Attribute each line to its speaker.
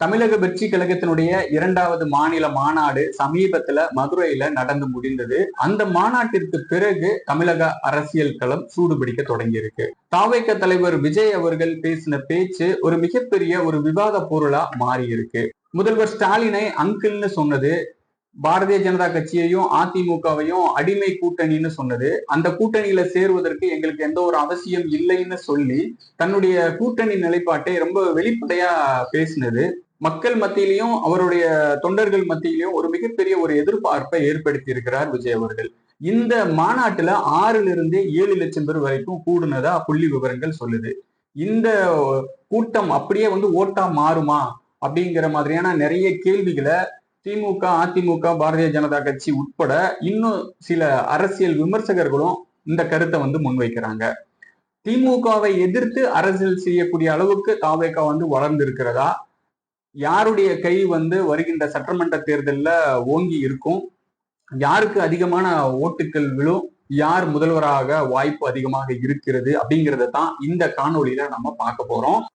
Speaker 1: தமிழக வெற்றி கழகத்தினுடைய இரண்டாவது மாநில மாநாடு சமீபத்துல மதுரையில நடந்து முடிந்தது. அந்த மாநாட்டிற்கு பிறகு தமிழக அரசியல் களம் சூடுபிடிக்க தொடங்கியிருக்கு. தாவேக்க தலைவர் விஜய் அவர்கள் பேசின பேச்சு ஒரு மிகப்பெரிய ஒரு விவாத பொருளா மாறி இருக்கு முதல்வர் ஸ்டாலினை அங்கிள்னு சொன்னது பாரதிய ஜனதா கட்சியையும் அதிமுகவையும் அடிமை கூட்டணின்னு சொன்னது. அந்த கூட்டணியில சேருவதற்கு எங்களுக்கு எந்த ஒரு அவசியம் இல்லைன்னு சொல்லி தன்னுடைய கூட்டணி நிலைப்பாட்டை ரொம்ப வெளிப்படையா பேசினது. மக்கள் மத்தியிலையும் அவருடைய தொண்டர்கள் மத்தியிலையும் ஒரு மிகப்பெரிய ஒரு எதிர்பார்ப்பை ஏற்படுத்தி இருக்கிறார் விஜய் அவர்கள். இந்த மாநாட்டுல ஆறுல இருந்து ஏழு லட்சம் பேர் வரைக்கும் கூடுனதா புள்ளி விவரங்கள் சொல்லுது. இந்த கூட்டம் அப்படியே வந்து ஓட்டா மாறுமா அப்படிங்கிற மாதிரியான நிறைய கேள்விகளை திமுக அதிமுக பாரதிய ஜனதா கட்சி உட்பட இன்னும் சில அரசியல் விமர்சகர்களும் இந்த கருத்தை வந்து முன்வைக்கிறாங்க. திமுகவை எதிர்த்து அரசியல் செய்யக்கூடிய அளவுக்கு தாவேகா வந்து வளர்ந்து இருக்கிறதா யாருடைய கை வந்து வருகின்ற சட்டமன்ற தேர்தலில் ஓங்கி இருக்கும்? யாருக்கு அதிகமான ஓட்டுகள் விழும்? யார் முதல்வராக வாய்ப்பு அதிகமாக இருக்கிறது? அப்படிங்கிறத தான் இந்த காணொலியில நம்ம பார்க்க போறோம்.